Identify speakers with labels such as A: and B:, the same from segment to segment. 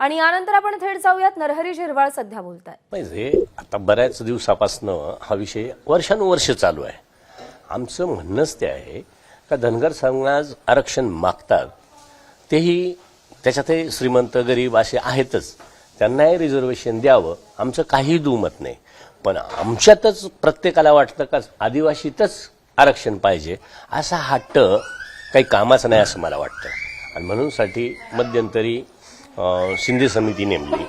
A: आणि यानंतर आपण थेट जाऊयात. नरहरी झिरवाळ सध्या बोलत
B: म्हणजे आता बऱ्याच दिवसापासनं हा विषय वर्षानुवर्ष चालू आहे. आमचं म्हणणंच ते आहे का धनगर समाज आरक्षण मागतात तेही त्याच्यातही श्रीमंत गरीब असे आहेतच. त्यांनाही रिझर्वेशन द्यावं आमचं काही दुमत नाही. पण आमच्यातच प्रत्येकाला वाटतं का आदिवासीतच आरक्षण पाहिजे असा हट्ट काही कामाचा नाही असं मला वाटतं. आणि म्हणूनसाठी मध्यंतरी शिंदे समिती नेमली.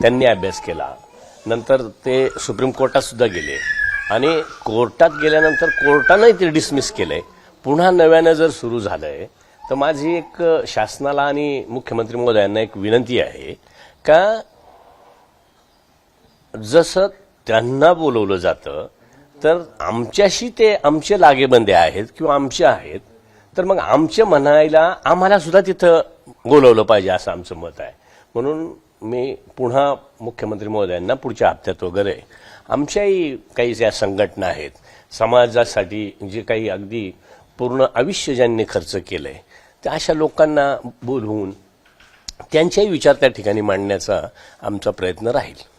B: त्यांनी अभ्यास केला. नंतर ते सुप्रीम कोर्टात सुद्धा गेले. आणि कोर्टात गेल्यानंतर कोर्टानंही ते डिसमिस केलंय पुन्हा नव्यानं जर सुरू झालंय तर माझी एक शासनाला आणि मुख्यमंत्री महोदयांना एक विनंती आहे का जसं त्यांना बोलवलं जातं तर आमच्याशी ते आमचे लागेबंदे आहेत किंवा आमचे आहेत तर मग आमचे म्हणायला आम्हाला सुद्धा तिथं बोलवलं पाहिजे असं आमचं मत आहे. म्हणून मी पुन्हा मुख्यमंत्री महोदयांना पुढच्या हप्त्यात वगैरे आमच्याही काही ज्या संघटना आहेत समाजासाठी जे काही अगदी पूर्ण आयुष्य ज्यांनी खर्च केलंय त्या अशा लोकांना बोलवून त्यांच्याही विचार त्या ठिकाणी मांडण्याचा आमचा प्रयत्न राहील.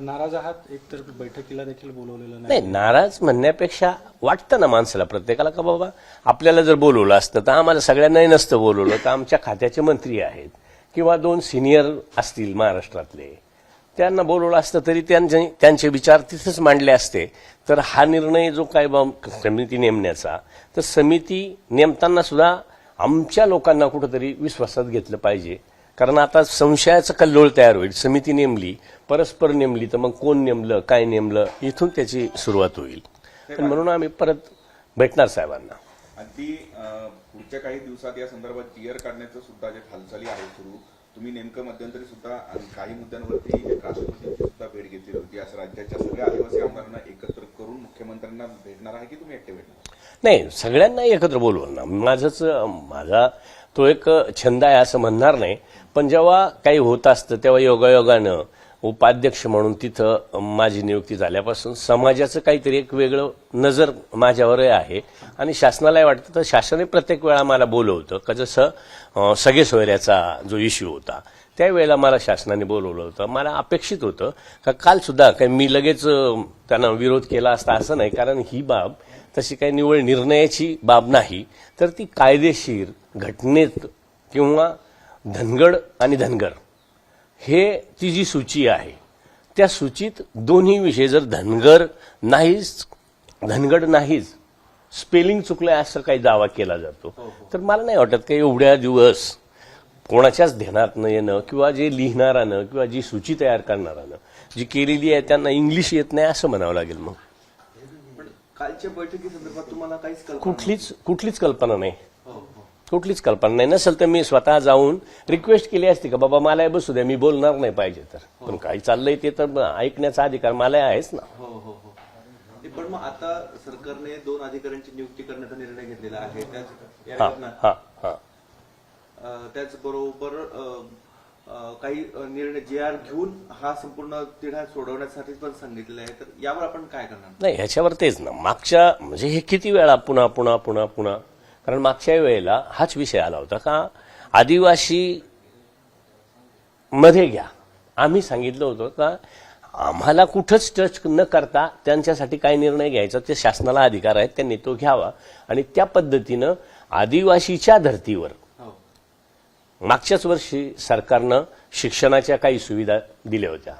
C: नाराज आहात? एकतर बैठकीला देखील बोलवलेलं नाही
B: नाराज म्हणण्यापेक्षा वाटतं ना माणसाला प्रत्येकाला का बाबा आपल्याला जर बोलवलं असतं तर आम्हाला सगळ्यांनाही नसतं बोलवलं तर आमच्या खात्याचे मंत्री आहेत. किंवा दोन सिनियर असतील महाराष्ट्रातले. त्यांना बोलवलं असतं तरी त्यांचे त्यांचे विचार तिथेच मांडले असते. तर हा निर्णय जो काय बा समिती नेमण्याचा तर समिती नेमताना सुद्धा आमच्या लोकांना कुठंतरी विश्वासात घेतलं पाहिजे. कारण आता संशयाचं कल्लोळ तयार होईल. समिती नेमली परस्पर नेमली तर मग कोण नेमलं काय नेमलं इथून त्याची सुरुवात होईल. पण म्हणून आम्ही परत भेटणार साहेबांना.
D: अगदी पुढच्या काही दिवसात या संदर्भात टीयर काढण्याचं सुद्धा जे हालचाली आहे सुरू तुम्ही नेमकं मध्यंतरी सुद्धा काही मुद्द्यांवरती राष्ट्रपतींची सुद्धा भेट घेतली होती असं राज्याच्या सगळ्या आदिवासी आमदारांना एकत्र करून मुख्यमंत्र्यांना भेटणार आहे की तुम्ही एकटे भेटणार?
B: नाही सगळ्यांना एकत्र बोलवलं ना माझंच माझा तो एक छंद आहे असं म्हणणार नाही पण जेव्हा काही होत असतं तेव्हा योगायोगानं उपाध्यक्ष म्हणून तिथं माझी नियुक्ती झाल्यापासून समाजाचं काहीतरी एक वेगळं नजर माझ्यावरही आहे. आणि शासनालाही वाटतं तर शासनही प्रत्येक वेळा मला बोलवतं का जसं सगळे सोयऱ्याचा जो इश्यू होता त्यावेळेला मला शासनाने बोलवलं होतं. मला अपेक्षित होतं का काल सुद्धा काही मी लगेच त्यांना विरोध केला असता असं नाही कारण ही बाब तशी काही निवड निर्णयाची बाब नाही. तर ती कायदेशीर घटनेत किंवा धनगड आणि धनगर हे ती जी सूची आहे त्या सूचीत दोन्ही विषय जर धनगर नाहीच धनगड नाहीच स्पेलिंग चुकलंय असं काही दावा केला जातो. तर मला नाही वाटत की एवढ्या दिवस कोणाच्याच ध्यानात न येणं किंवा जे लिहिणारानं किंवा जी सूची तयार करणारानं जी केलेली आहे त्यांना इंग्लिश येत नाही असं म्हणावं लागेल मग.
E: कालच्या बैठकी संदर्भात तुम्हाला काहीच
B: कुठलीच कुठलीच कल्पना नाही.
E: हो, हो.
B: कुठलीच कल्पना नाही. नसेल तर मी स्वतः जाऊन रिक्वेस्ट केली असती का बाबा मला बसू द्या मी बोलणार नाही पाहिजे तर. पण काही चाललंय ते तर ऐकण्याचा अधिकार मला आहेच ना.
E: हो हो हो. पण मग आता सरकारने दोन अधिकाऱ्यांची नियुक्ती करण्याचा निर्णय घेतलेला आहे त्याच या
B: हा
E: घटना-
B: हा हा
E: अं, त्याचबरोबर काही निर्णय जे आर घेऊन हा संपूर्ण तिढा सोडवण्यासाठी पण सांगितलेला आहे. तर यावर आपण काय करणार?
B: नाही ह्याच्यावर तेच ना. मागच्या म्हणजे हे किती वेळा पुन्हा पुन्हा पुन्हा पुन्हा? कारण मागच्या वेळेला हाच विषय आला होता का आदिवासी मध्ये घ्या. आम्ही सांगितलं होतं का आम्हाला कुठंच टच न करता त्यांच्यासाठी काय निर्णय घ्यायचा ते शासनाला अधिकार आहेत त्यांनी तो घ्यावा. आणि त्या पद्धतीनं आदिवासीच्या धर्तीवर मागच्याच वर्षी सरकारनं शिक्षणाच्या काही सुविधा दिल्या होत्या.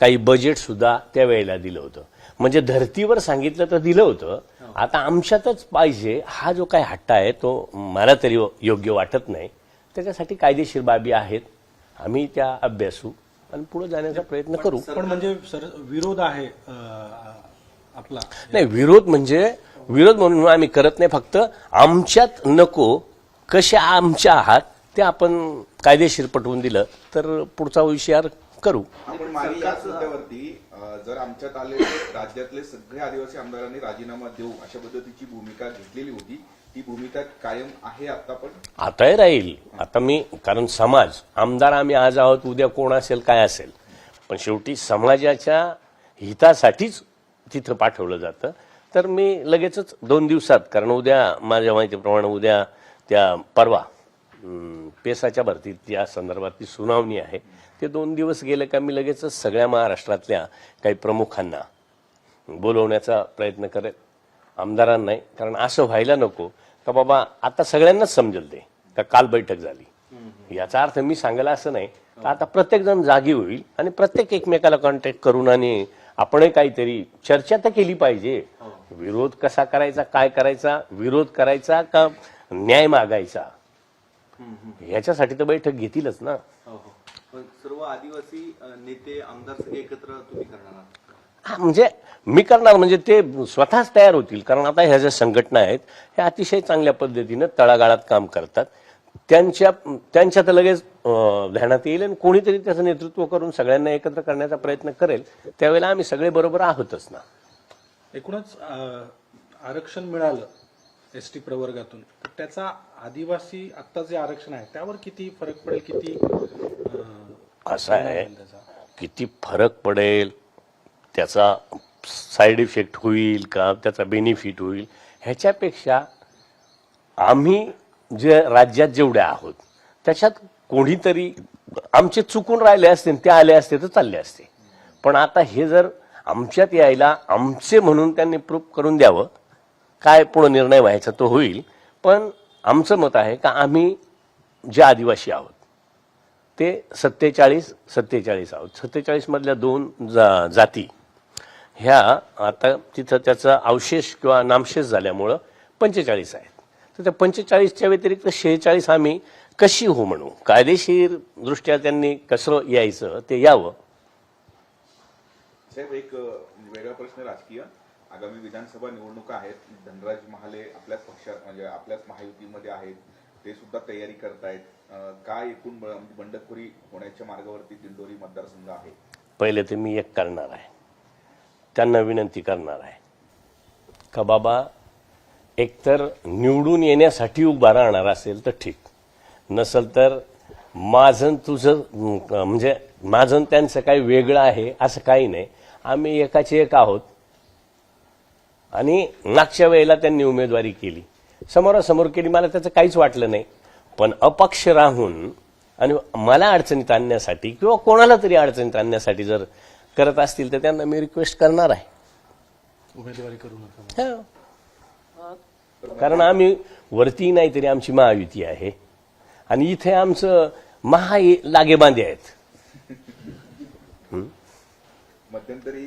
B: काही बजेट सुद्धा त्यावेळेला दिलं होतं. म्हणजे धर्तीवर सांगितलं तर दिलं होतं. आता आमच्यातच पाहिजे हा जो काही हट्टा आहे तो मला तरी योग्य वाटत नाही. त्याच्यासाठी कायदेशीर बाबी आहेत. आम्ही त्या अभ्यासू आणि पुढे जाण्याचा प्रयत्न करू.
C: पण म्हणजे सर विरोध आहे आपला.
B: नाही विरोध म्हणजे विरोध म्हणून आम्ही करत नाही. फक्त आमच्यात नको कसे आमच्या आहात ते आपण कायदेशीर पटवून दिलं तर पुढचा विषयार करू.
D: आपण मागे याच मुद्द्यावरती अं, जर आमच्यात आले राज्यातले सगळे आदिवासी आमदारांनी राजीनामा देऊ अशा पद्धतीची भूमिका घेतलेली होती ती भूमिका कायम आहे आता पण?
B: आताही राहील. आता मी कारण समाज आमदार आम्ही आज आहोत उद्या कोण असेल काय असेल. पण शेवटी समाजाच्या हितासाठीच तिथं पाठवलं जातं. तर मी लगेचच दोन दिवसात कारण उद्या माझ्या माहितीप्रमाणे उद्या त्या परवा पेसाच्या भरतीत या संदर्भातली सुनावणी आहे. ते दोन दिवस गेले का मी लगेचच सगळ्या महाराष्ट्रातल्या काही प्रमुखांना बोलवण्याचा प्रयत्न करेल आमदारांना नाही कारण असं व्हायला नको का बाबा आता सगळ्यांनाच समजेल ते का काल बैठक झाली. याचा अर्थ मी सांगायला असं नाही तर आता प्रत्येक जण जागी होईल आणि प्रत्येक एकमेकाला कॉन्टॅक्ट करून आणि आपणही काहीतरी चर्चा तर केली पाहिजे. विरोध कसा करायचा काय करायचा विरोध करायचा का न्याय मागायचा? ह्याच्यासाठी तर बैठक घेतीलच ना.
E: हो हो. पण सर्व आदिवासी नेते आमदार सगळे एकत्र तुम्ही करणार आहात?
B: हा, म्हणजे मी करणार म्हणजे ते स्वतःच तयार होतील. कारण आता ह्या ज्या संघटना आहेत ह्या अतिशय चांगल्या पद्धतीनं तळागाळात काम करतात. त्यांच्या त्यांच्या तर लगेच ध्यानात येईल आणि कोणीतरी त्याचं नेतृत्व करून सगळ्यांना एकत्र करण्याचा प्रयत्न करेल. त्यावेळेला आम्ही सगळे बरोबर आहोतच ना.
C: एकूणच अ, आरक्षण मिळालं एस टी प्रवर्गातून. त्याचा आदिवासी आत्ता जे आरक्षण आहे त्यावर किती फरक पडेल? किती
B: असं आहे? किती फरक पडेल त्याचा साईड इफेक्ट होईल का त्याचा बेनिफिट होईल ह्याच्यापेक्षा आम्ही जे राज्यात जेवढे आहोत त्याच्यात कोणीतरी आमचे चुकून राहिले असते ते आले असते तर चालले असते. पण आता हे जर आमच्यात यायला आमचे म्हणून त्यांनी प्रूफ करून द्यावं काय पुढं निर्णय व्हायचा तो होईल पण आमचं मत आहे का आम्ही जे आदिवासी आहोत ते सत्तेचाळीस सत्तेचाळीस आहोत. सत्तेचाळीसमधल्या दोन जा जाती ह्या आता तिथं त्याचा अवशेष किंवा नामशेष झाल्यामुळं पंचेचाळीस आहेत. तर त्या पंचेचाळीसच्या व्यतिरिक्त शेहेचाळीस आम्ही कशी हो म्हणू? कायदेशीर दृष्ट्या त्यांनी कसं यायचं ते यावं?
D: साहेब एक वेगळा प्रश्न राजकीय. आगामी विधानसभा निवडणुका आहेत धनराज महाले आपल्याच पक्षात म्हणजे आपल्याच महायुतीमध्ये आहेत ते सुद्धा तयारी करतायत. काय एकूण म्हणजे बंडखोरी होण्याच्या मार्गावरती दिंडोरी मतदारसंघ आहे?
B: पहिले तर मी एक करणार आहे. त्यांना विनंती करणार आहे. का बाबा एकतर निवडून येण्यासाठी उभा राहणार असेल तर ठीक. नसेल तर माझं तुझं म्हणजे माझं त्यांचं काही वेगळं आहे असं काही नाही. आम्ही एकाचे एक आहोत. आणि मागच्या वेळेला त्यांनी उमेदवारी केली. समोरासमोर केली. मला त्याचं काहीच वाटलं नाही. पण अपक्ष राहून आणि मला अडचणीत आणण्यासाठी किंवा कोणाला तरी अडचणीत आणण्यासाठी जर करत असतील तर त्यांना मी रिक्वेस्ट करणार आहे.
C: उमेदवारी करू नका.
B: हो. कारण आम्ही वरती नाही तरी आमची महायुती आहे. आणि इथे आमचं महा लागेबांधे आहेत.
D: मध्यंतरी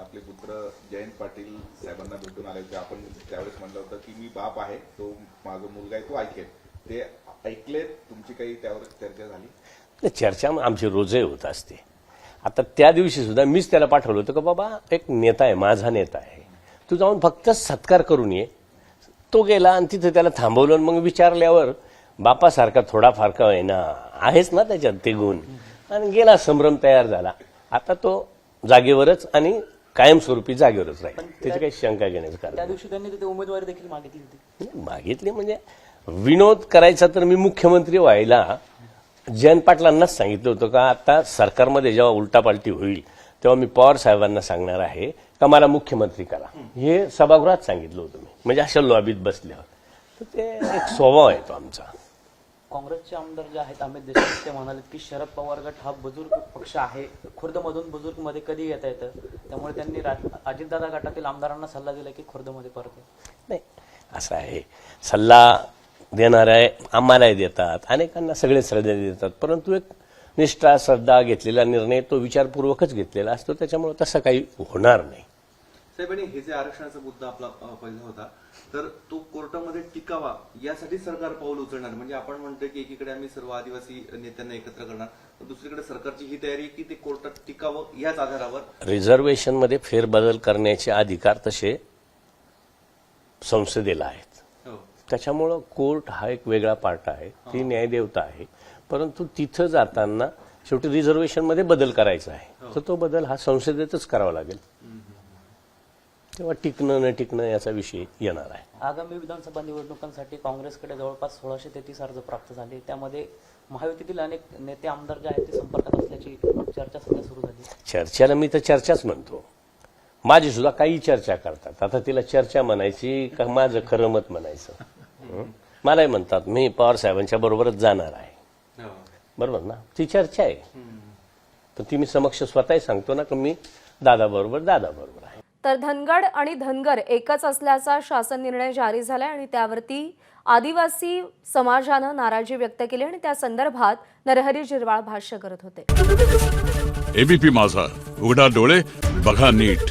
D: आपले पुत्र जयंत पाटील साहेबांना भेटून आले होते. आपण त्यावेळेस म्हणलं होतं की मी बाप आहे तो माझा मुलगा आहे तो ऐकेल. ते ऐकले तुमची काही त्यावर चर्चा झाली?
B: चर्चा आमची रोजही होत असते. आता त्या दिवशी सुद्धा मीच त्याला पाठवलं होतं का बाबा एक नेता आहे माझा नेता आहे. तू जाऊन फक्त सत्कार करून ये. तो गेला आणि तिथे त्याला थांबवलं आणि मग विचारल्यावर बापासारखा थोडाफार का ना आहेच ना त्याच्यात ते गुण आणि गेला संभ्रम तयार झाला. आता तो जागेवरच आणि कायमस्वरूपी जागेवरच राहील. त्याची काही शंका घेण्याचं कारण
F: त्या दिवशी त्यांनी तिथे उमेदवारी देखील मागितली होती.
B: नाही, मागितली म्हणजे विनोद करायचा तर मी मुख्यमंत्री व्हायला जयंत पाटलांनाच सांगितलं होतं का आता सरकारमध्ये जेव्हा उलटापालटी होईल तेव्हा मी पवार साहेबांना सांगणार आहे का मला मुख्यमंत्री करा. हे सभागृहात सांगितलं होतं मी. म्हणजे अशा लॉबीत बसल्यावर. तर ते एक स्वभाव आहे तो आमचा.
F: काँग्रेसचे आमदार जे आहेत अमित देशमुख ते म्हणाले की शरद पवार गट हा बुजुर्ग पक्ष आहे. खुर्दमधून बुजुर्गमध्ये कधी येता येतं? त्यामुळे त्यांनी राज- अजितदादा गटातील आमदारांना सल्ला दिला की खुर्दमध्ये परत
B: नाही असं आहे. सल्ला देणार आहे आम्हालाही देतात. अनेकांना सगळे सल्ले देतात. परंतु एक निष्ठा श्रद्धा घेतलेला निर्णय तो विचारपूर्वकच घेतलेला असतो. त्याच्यामुळे तसं काही होणार नाही.
E: साहेब आणि हे जे आरक्षणाचा मुद्दा आपला पहिला होता तर तो कोर्टामध्ये टिकावा यासाठी सरकार पाऊल उचलणार. म्हणजे आपण म्हणतो की एकीकडे आम्ही सर्व आदिवासी नेत्यांना एकत्र करणार तर दुसरीकडे सरकारची ही तयारी की ते कोर्टात टिकावं याच आधारावर.
B: रिझर्वेशनमध्ये फेरबदल करण्याचे अधिकार तसे संसदेला आहेत.
E: हो.
B: त्याच्यामुळं कोर्ट हा एक वेगळा पार्ट आहे. ती न्यायदेवता आहे. परंतु तिथं जाताना शेवटी रिझर्वेशनमध्ये बदल करायचा आहे. तर तो बदल हा संसदेतच करावा लागेल. तेव्हा टिकणं न टिकणं याचा विषय येणार आहे.
F: आगामी विधानसभा निवडणुकांसाठी काँग्रेसकडे जवळपास सोळाशे तेहतीस अर्ज प्राप्त झाले. त्यामध्ये महायुतीतील अनेक नेते आमदार जे आहेत ते संपर्कात असल्याची चर्चा सध्या सुरू झाली.
B: चर्चेला मी तर चर्चाच म्हणतो. माझी सुद्धा काही चर्चा करतात. आता तिला चर्चा म्हणायची का माझं खरं मत म्हणायचं? हं? मलाही म्हणतात मी पवार साहेबांच्या बरोबरच जाणार आहे. बरोबर ना? ती चर्चा आहे. पण ती मी समक्ष स्वतःही सांगतो ना की मी दादा बरोबर दादा बरोबर आहे.
A: तर धनगड आणि धनगर एकच असल्याचा शासन निर्णय जारी झालाय आणि त्यावरती आदिवासी समाजानं नाराजी व्यक्त केली आणि त्या संदर्भात नरहरी झिरवाळ भाष्य करत होते.
G: एबीपी माझा उघडा डोळे बघा नीट.